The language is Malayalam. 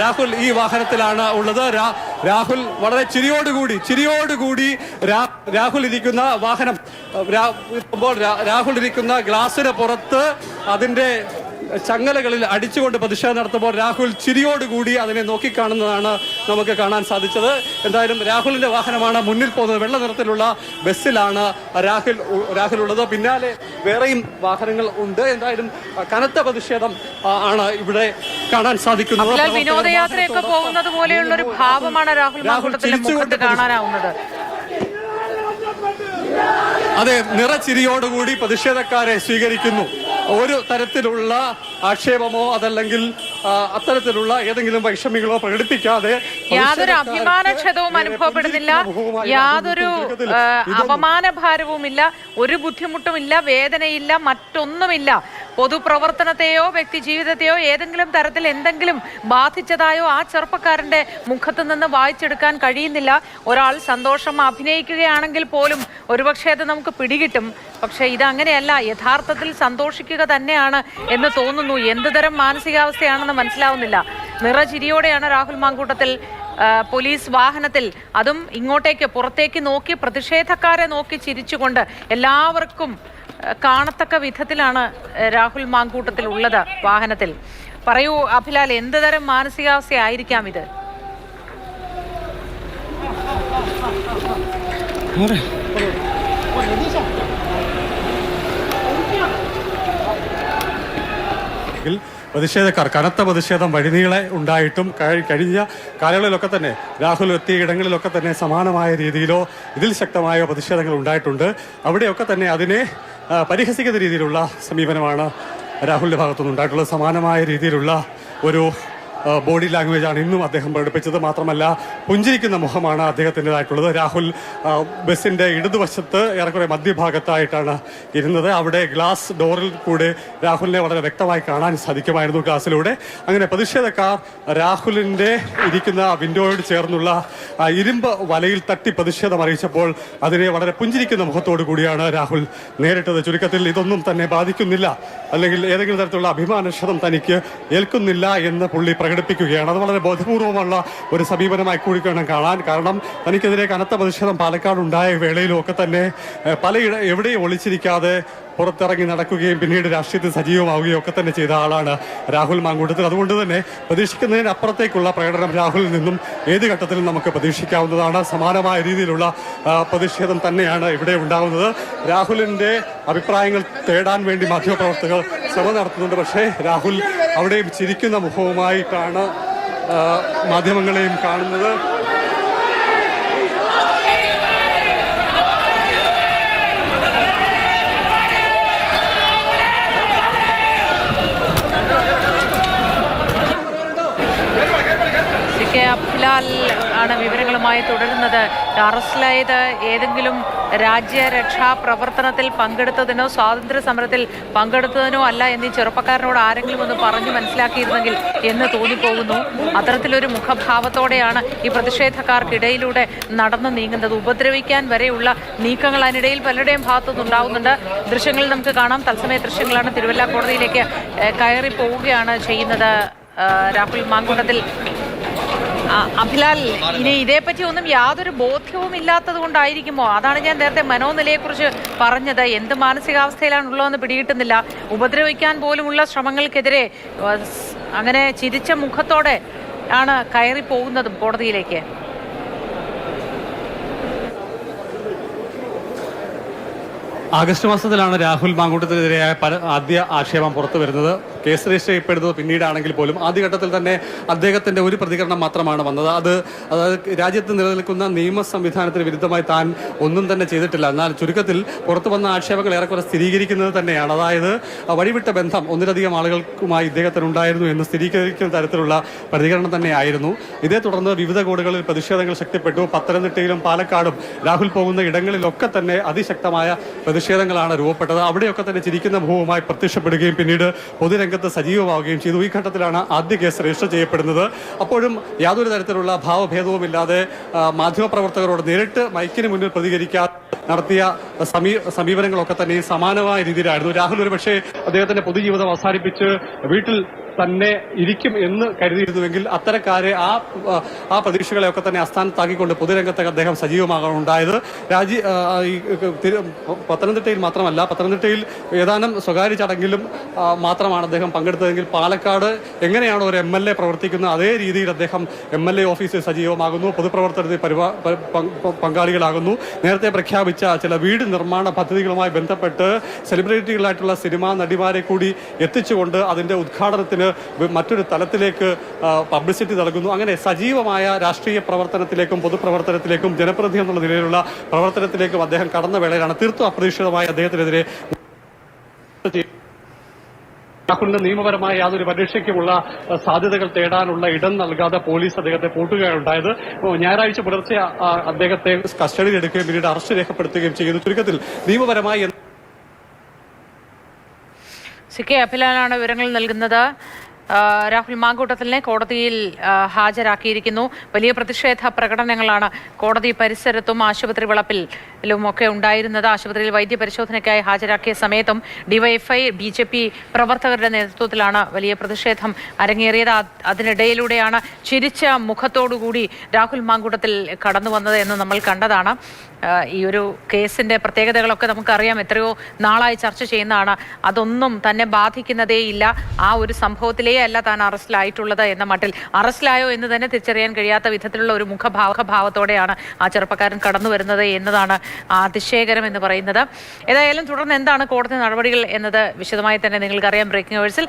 രാഹുൽ ഈ വാഹനത്തിലാണ് ഉള്ളത്. രാഹുൽ വളരെ ചിരിയോടുകൂടി ചിരിയോടുകൂടി രാഹുൽ ഇരിക്കുന്ന വാഹനം. രാഹുൽ ഇരിക്കുന്ന ഗ്ലാസിന് പുറത്ത് അതിന്റെ ചങ്ങലകളിൽ അടിച്ചുകൊണ്ട് പ്രതിഷേധം നടത്തുമ്പോൾ രാഹുൽ ചിരിയോടുകൂടി അതിനെ നോക്കിക്കാണുന്നതാണ് നമുക്ക് കാണാൻ സാധിച്ചത്. എന്തായാലും രാഹുലിന്റെ വാഹനമാണ് മുന്നിൽ പോകുന്നത്. വെള്ള നിറത്തിലുള്ള ബസ്സിലാണ് രാഹുൽ രാഹുൽ ഉള്ളത് പിന്നാലെ വേറെയും വാഹനങ്ങൾ ഉണ്ട്. എന്തായാലും കനത്ത പ്രതിഷേധം ആണ് ഇവിടെ കാണാൻ സാധിക്കുന്നത്. വിനോദയാത്രയൊക്കെ പോകുന്നത് പോലെയുള്ള ഒരു ഭാവമാണ് രാഹുൽ കാണാനാവുന്നത്. അതെ നിറച്ചിരിയോടുകൂടി പ്രതിഷേധക്കാരെ സ്വീകരിക്കുന്നു. ഒരു തരത്തിലുള്ള ആക്ഷേപമോ അതല്ലെങ്കിൽ അത്തരത്തിലുള്ള ഏതെങ്കിലും വൈഷമ്യങ്ങളോ പ്രകടിപ്പിക്കാതെ യാതൊരു അഭിമാനക്ഷതവും അനുഭവപ്പെടുന്നില്ല. യാതൊരു അപമാനഭാരവും ഇല്ല. ഒരു ബുദ്ധിമുട്ടുമില്ല വേദനയില്ല മറ്റൊന്നുമില്ല. പൊതുപ്രവർത്തനത്തെയോ വ്യക്തി ജീവിതത്തെയോ ഏതെങ്കിലും തരത്തിൽ എന്തെങ്കിലും ബാധിച്ചതായോ ആ ചെറുപ്പക്കാരന്റെ മുഖത്ത് നിന്ന് വായിച്ചെടുക്കാൻ കഴിയുന്നില്ല. ഒരാൾ സന്തോഷം അഭിനയിക്കുകയാണെങ്കിൽ പോലും ഒരുപക്ഷെ അത് നമുക്ക് പിടികിട്ടും. പക്ഷെ ഇതങ്ങനെയല്ല യഥാർത്ഥത്തിൽ സന്തോഷിക്കുക തന്നെയാണ് എന്ന് തോന്നുന്നു. എന്ത് തരം മാനസികാവസ്ഥയാണെന്ന് മനസ്സിലാവുന്നില്ല. നിറചിരിയോടെയാണ് രാഹുൽ മാങ്കൂട്ടത്തിൽ പോലീസ് വാഹനത്തിൽ. അതും ഇങ്ങോട്ടേക്ക് പുറത്തേക്ക് നോക്കി പ്രതിഷേധക്കാരെ നോക്കി ചിരിച്ചുകൊണ്ട് എല്ലാവർക്കും കാണത്തക്ക വിധത്തിലാണ് രാഹുൽ മാങ്കൂട്ടത്തിൽ ഉള്ളത് വാഹനത്തിൽ. പറയൂ അഭിലാൽ എന്ത് തരം മാനസികാവസ്ഥയായിരിക്കാം ഇത്? ിൽ പ്രതിഷേധക്കാർ കനത്ത പ്രതിഷേധം വഴിനീളെ ഉണ്ടായിട്ടും കഴി- കഴിഞ്ഞ കാലങ്ങളിലൊക്കെ തന്നെ രാഹുൽ എത്തിയ ഇടങ്ങളിലൊക്കെ തന്നെ സമാനമായ രീതിയിലോ ഇതിൽ ശക്തമായ പ്രതിഷേധങ്ങൾ ഉണ്ടായിട്ടുണ്ട്. അവിടെയൊക്കെ തന്നെ അതിനെ പരിഹസിക്കുന്ന രീതിയിലുള്ള സമീപനമാണ് രാഹുലിന്റെ ഭാഗത്തുനിന്ന് ഉണ്ടായിട്ടുള്ളത് സമാനമായ രീതിയിലുള്ള ഒരു ബോഡി ലാംഗ്വേജ് ആണ് ഇന്നും അദ്ദേഹം പ്രകടിപ്പിച്ചത് മാത്രമല്ല പുഞ്ചിരിക്കുന്ന മുഖമാണ് അദ്ദേഹത്തിന്റെതായിട്ടുള്ളത്. രാഹുൽ ബസ്സിന്റെ ഇടതുവശത്ത് ഏറെക്കുറെ മധ്യഭാഗത്തായിട്ടാണ് ഇരുന്നത്. അവിടെ ഗ്ലാസ് ഡോറിൽ കൂടെ രാഹുലിനെ വളരെ വ്യക്തമായി കാണാൻ സാധിക്കുമായിരുന്നു ഗ്ലാസ്സിലൂടെ അങ്ങനെ പ്രതിഷേധക്കാർ രാഹുലിന്റെ ഇരിക്കുന്ന വിൻഡോയോട് ചേർന്നുള്ള ഇരുമ്പ് വലയിൽ തട്ടി പ്രതിഷേധം അറിയിച്ചപ്പോൾ അതിനെ വളരെ പുഞ്ചിരിക്കുന്ന മുഖത്തോടു കൂടിയാണ് രാഹുൽ നേരിട്ടത്. ചുരുക്കത്തിൽ ഇതൊന്നും തന്നെ ബാധിക്കുന്നില്ല. അല്ലെങ്കിൽ ഏതെങ്കിലും തരത്തിലുള്ള അഭിമാനക്ഷതം തനിക്ക് ഏൽക്കുന്നില്ല എന്ന് പുള്ളി പ്രകടിപ്പിക്കുകയാണ് അത് വളരെ ബോധപൂർവമുള്ള ഒരു സമീപനമായി കൂടി വേണം കാണാൻ. കാരണം തനിക്കെതിരെ കനത്ത പ്രതിഷേധം പാലക്കാട് ഉണ്ടായ വേളയിലൊക്കെ തന്നെ പല എവിടെയും ഒളിച്ചിരിക്കാതെ പുറത്തിറങ്ങി നടക്കുകയും പിന്നീട് രാഷ്ട്രീയത്തിൽ സജീവമാവുകയും ഒക്കെ തന്നെ ചെയ്ത ആളാണ് രാഹുൽ മാങ്കൂട്ടത്തിൽ. അതുകൊണ്ട് തന്നെ പ്രതീക്ഷിക്കുന്നതിന് അപ്പുറത്തേക്കുള്ള പ്രകടനം രാഹുലിൽ നിന്നും ഏത് ഘട്ടത്തിലും നമുക്ക് പ്രതീക്ഷിക്കാവുന്നതാണ്. സമാനമായ രീതിയിലുള്ള പ്രതിഷേധം തന്നെയാണ് ഇവിടെ ഉണ്ടാകുന്നത് രാഹുലിന്റെ അഭിപ്രായങ്ങൾ തേടാൻ വേണ്ടി മാധ്യമപ്രവർത്തകർ ശ്രമം നടത്തുന്നുണ്ട്. പക്ഷേ രാഹുൽ അവിടെയും ചിരിക്കുന്ന മുഖവുമായിട്ടാണ് മാധ്യമങ്ങളെയും കാണുന്നത്. സി കെ അബ്ലാൽ ആണ് വിവരങ്ങളുമായി തുടരുന്നത്. അറസ്റ്റിലായത് ഏതെങ്കിലും രാജ്യരക്ഷാ പ്രവർത്തനത്തിൽ പങ്കെടുത്തതിനോ സ്വാതന്ത്ര്യ സമരത്തിൽ പങ്കെടുത്തതിനോ അല്ല എന്നീ ചെറുപ്പക്കാരനോട് ആരെങ്കിലും ഒന്ന് പറഞ്ഞു മനസ്സിലാക്കിയിരുന്നെങ്കിൽ എന്ന് തോന്നിപ്പോകുന്നു. അത്തരത്തിലൊരു മുഖഭാവത്തോടെയാണ് ഈ പ്രതിഷേധക്കാർക്കിടയിലൂടെ നടന്നു നീങ്ങുന്നത്. ഉപദ്രവിക്കാൻ വരെയുള്ള നീക്കങ്ങൾ അതിനിടയിൽ പലരുടെയും ഭാഗത്തുനിന്നുണ്ടാവുന്നുണ്ട് ദൃശ്യങ്ങളിൽ നമുക്ക് കാണാം. തത്സമയ ദൃശ്യങ്ങളാണ് തിരുവല്ല കോടതിയിലേക്ക് കയറി പോവുകയാണ് ചെയ്യുന്നത്. രാഹുൽ മാങ്കുണ്ടത്തിൽ അഭിലാൽ ഇനി ഇതേപ്പറ്റി ഒന്നും യാതൊരു ബോധ്യവും ഇല്ലാത്തത് കൊണ്ടായിരിക്കുമോ അതാണ് ഞാൻ നേരത്തെ മനോനിലയെക്കുറിച്ച് പറഞ്ഞത്. എന്ത് മാനസികാവസ്ഥയിലാണ് ഉള്ളതെന്ന് പിടികിട്ടുന്നില്ല. ഉപദ്രവിക്കാൻ പോലുമുള്ള ശ്രമങ്ങൾക്കെതിരെ അങ്ങനെ ചിരിച്ച മുഖത്തോടെ ആണ് കയറി പോകുന്നതും കോടതിയിലേക്ക്. ആഗസ്റ്റ് മാസത്തിലാണ് രാഹുൽ മാങ്കൂട്ടത്തിനെതിരെയായ പല ആദ്യ ആക്ഷേപം പുറത്തു വരുന്നത്. കേസ് രജിസ്റ്റർ ചെയ്യപ്പെടുന്നത് പിന്നീടാണെങ്കിൽ പോലും ആദ്യഘട്ടത്തിൽ തന്നെ അദ്ദേഹത്തിന്റെ ഒരു പ്രതികരണം മാത്രമാണ് വന്നത്. അത് അതായത് രാജ്യത്ത് നിലനിൽക്കുന്ന നിയമ സംവിധാനത്തിന് വിരുദ്ധമായി താൻ ഒന്നും തന്നെ ചെയ്തിട്ടില്ല. എന്നാൽ ചുരുക്കത്തിൽ പുറത്തു വന്ന ആക്ഷേപങ്ങൾ ഏറെക്കുറെ സ്ഥിരീകരിക്കുന്നത് തന്നെയാണ്. അതായത് വഴിവിട്ട ബന്ധം ഒന്നിലധികം ആളുകൾക്കുമായി ഇദ്ദേഹത്തിന് ഉണ്ടായിരുന്നു എന്ന് സ്ഥിരീകരിക്കുന്ന തരത്തിലുള്ള പ്രതികരണം തന്നെയായിരുന്നു. ഇതേ തുടർന്ന് വിവിധ കോടുകളിൽ പ്രതിഷേധങ്ങൾ ശക്തിപ്പെട്ടു. പത്തനംതിട്ടയിലും പാലക്കാടും രാഹുൽ പോകുന്ന ഇടങ്ങളിലൊക്കെ തന്നെ അതിശക്തമായ പ്രതിഷേധങ്ങളാണ് രൂപപ്പെട്ടത്. അവിടെയൊക്കെ തന്നെ ചിരിക്കുന്ന മുഖവുമായി പ്രത്യക്ഷപ്പെടുകയും പിന്നീട് പൊതുരംഗത്ത് സജീവമാവുകയും ചെയ്തു. ഈ ഘട്ടത്തിലാണ് ആദ്യ കേസ് രജിസ്റ്റർ ചെയ്യപ്പെടുന്നത്. അപ്പോഴും യാതൊരു തരത്തിലുള്ള ഭാവഭേദവുമില്ലാതെ മാധ്യമപ്രവർത്തകരോട് നേരിട്ട് മൈക്കിന് മുന്നിൽ പ്രതികരിക്കാൻ നടത്തിയ സമീ സമീപനങ്ങളൊക്കെ തന്നെ സമാനമായ രീതിയിലായിരുന്നു. രാഹുൽ ഒരു പക്ഷേ അദ്ദേഹത്തിന്റെ പൊതുജീവിതം അവസാനിപ്പിച്ച് വീട്ടിൽ തന്നെ ഇരിക്കും എന്ന് കരുതിയിരുന്നുവെങ്കിൽ അത്തരക്കാരെ ആ ആ പ്രതീക്ഷകളെയൊക്കെ തന്നെ അസ്ഥാനത്താക്കിക്കൊണ്ട് പൊതുരംഗത്ത് അദ്ദേഹം സജീവമാകാനുണ്ടായത് രാജി പത്തനംതിട്ടയിൽ മാത്രമല്ല പത്തനംതിട്ടയിൽ ഏതാനും സ്വകാര്യ ചടങ്ങിലും മാത്രമാണ് അദ്ദേഹം പങ്കെടുത്തതെങ്കിൽ പാലക്കാട് എങ്ങനെയാണ് ഒരു എം എൽ എ പ്രവർത്തിക്കുന്നത് അതേ രീതിയിൽ അദ്ദേഹം എം എൽ എ ഓഫീസിൽ സജീവമാകുന്നു പൊതുപ്രവർത്തനത്തിൽ പരിപാ പങ്കാളികളാകുന്നു. നേരത്തെ പ്രഖ്യാപിച്ച ചില വീട് നിർമ്മാണ പദ്ധതികളുമായി ബന്ധപ്പെട്ട് സെലിബ്രിറ്റികളായിട്ടുള്ള സിനിമാ നടിമാരെ കൂടി എത്തിച്ചുകൊണ്ട് അതിന്റെ ഉദ്ഘാടനത്തിന് മറ്റൊരു തലത്തിലേക്ക് പബ്ലിസിറ്റി നൽകുന്നു. അങ്ങനെ സജീവമായ രാഷ്ട്രീയ പ്രവർത്തനത്തിലേക്കും പൊതുപ്രവർത്തനത്തിലേക്കും ജനപ്രതിനിധി എന്നുള്ള നിലയിലുള്ള പ്രവർത്തനത്തിലേക്കും അദ്ദേഹം കടന്ന വേളയിലാണ്. തീർത്തും അപ്രതീക്ഷിതമായി അദ്ദേഹത്തിനെതിരെ രാഹുലിന് നിയമപരമായ യാതൊരു പരീക്ഷയ്ക്കുമുള്ള സാധ്യതകൾ തേടാനുള്ള ഇടം നൽകാതെ പോലീസ് അദ്ദേഹത്തെ പൂട്ടുകയുണ്ടായത് ഞായറാഴ്ച പുലർച്ചെ അദ്ദേഹത്തെ കസ്റ്റഡിയിൽ എടുക്കുകയും പിന്നീട് അറസ്റ്റ് രേഖപ്പെടുത്തുകയും ചെയ്യുന്നു. ചുരുക്കത്തിൽ നിയമപരമായി സി കെ അഭിലാലാണ് വിവരങ്ങൾ നൽകുന്നത്. രാഹുൽ മാങ്കൂട്ടത്തിലിനെ കോടതിയിൽ ഹാജരാക്കിയിരിക്കുന്നു. വലിയ പ്രതിഷേധ പ്രകടനങ്ങളാണ് കോടതി പരിസരത്തും ആശുപത്രി വളപ്പിലും ഒക്കെ ഉണ്ടായിരുന്നത്. ആശുപത്രിയിൽ വൈദ്യ പരിശോധനയ്ക്കായി ഹാജരാക്കിയ സമയത്തും ഡിവൈഎഫ്ഐ ബി ജെ പി പ്രവർത്തകരുടെ നേതൃത്വത്തിലാണ് വലിയ പ്രതിഷേധം അരങ്ങേറിയത്. അത് അതിനിടയിലൂടെയാണ് ചിരിച്ച മുഖത്തോടുകൂടി രാഹുൽ മാങ്കൂട്ടത്തിൽ കടന്നു വന്നത് എന്ന് നമ്മൾ കണ്ടതാണ്. ഈ ഒരു കേസിന്റെ പ്രത്യേകതകളൊക്കെ നമുക്കറിയാം. എത്രയോ നാളായി ചർച്ച ചെയ്യുന്നതാണ്. അതൊന്നും തന്നെ ബാധിക്കുന്നതേയില്ല. ആ ഒരു സംഭവത്തിലേ അല്ല താൻ അറസ്റ്റിലായിട്ടുള്ളത് എന്ന മട്ടിൽ. അറസ്റ്റിലായോ എന്ന് തന്നെ തിരിച്ചറിയാൻ കഴിയാത്ത വിധത്തിലുള്ള ഒരു മുഖഭാവഭാവത്തോടെയാണ് ആ ചെറുപ്പക്കാരൻ കടന്നു വരുന്നത് എന്നതാണ് അതിശയകരം എന്ന് പറയുന്നത്. ഏതായാലും തുടർന്ന് എന്താണ് കോടതി നടപടികൾ എന്നത് വിശദമായി തന്നെ നിങ്ങൾക്കറിയാം ബ്രേക്കിംഗ് വേഴ്സിൽ